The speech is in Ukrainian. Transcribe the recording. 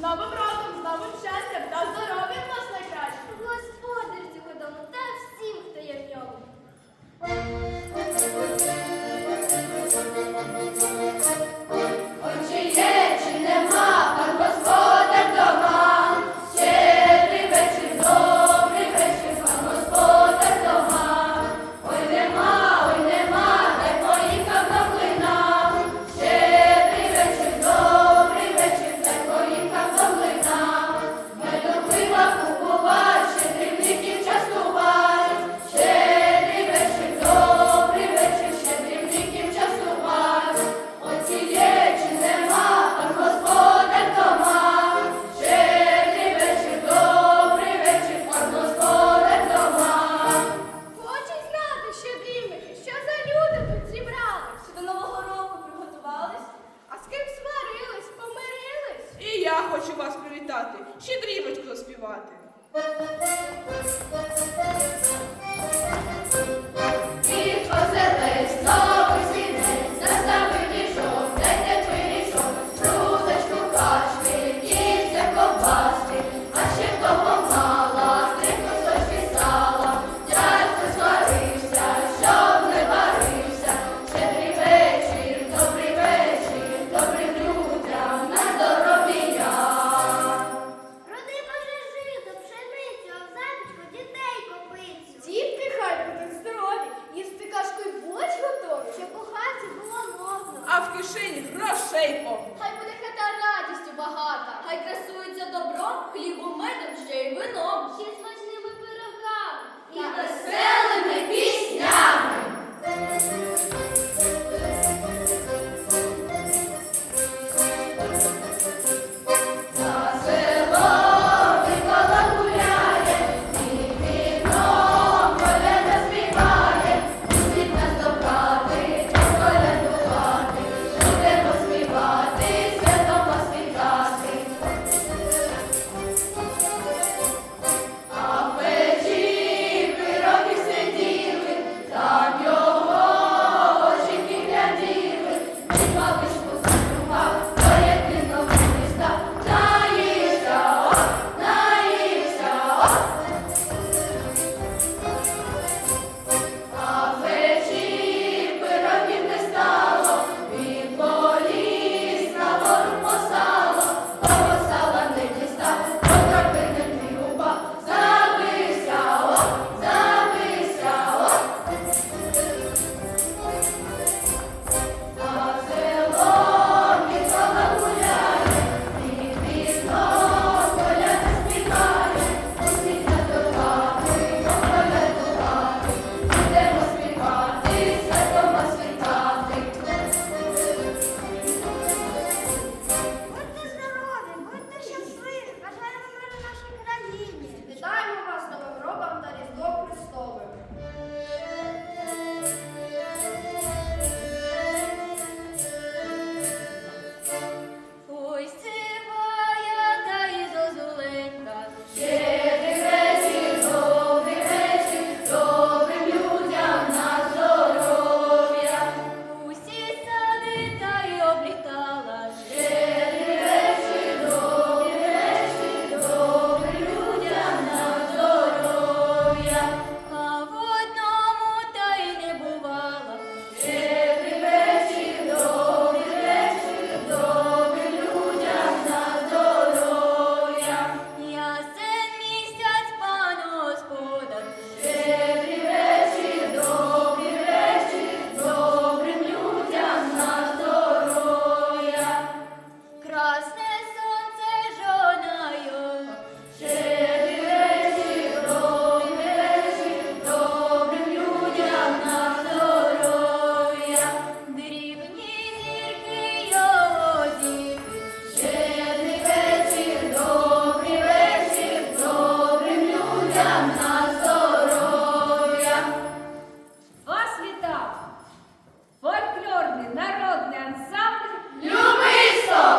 Новим роком, з новим щастям та здоров'ям вас найкраще. господи, цього дому та всім, хто є в ньому. щедрівочку співати. хлібом медом ще й вином. Ще смачними пирогами. І на.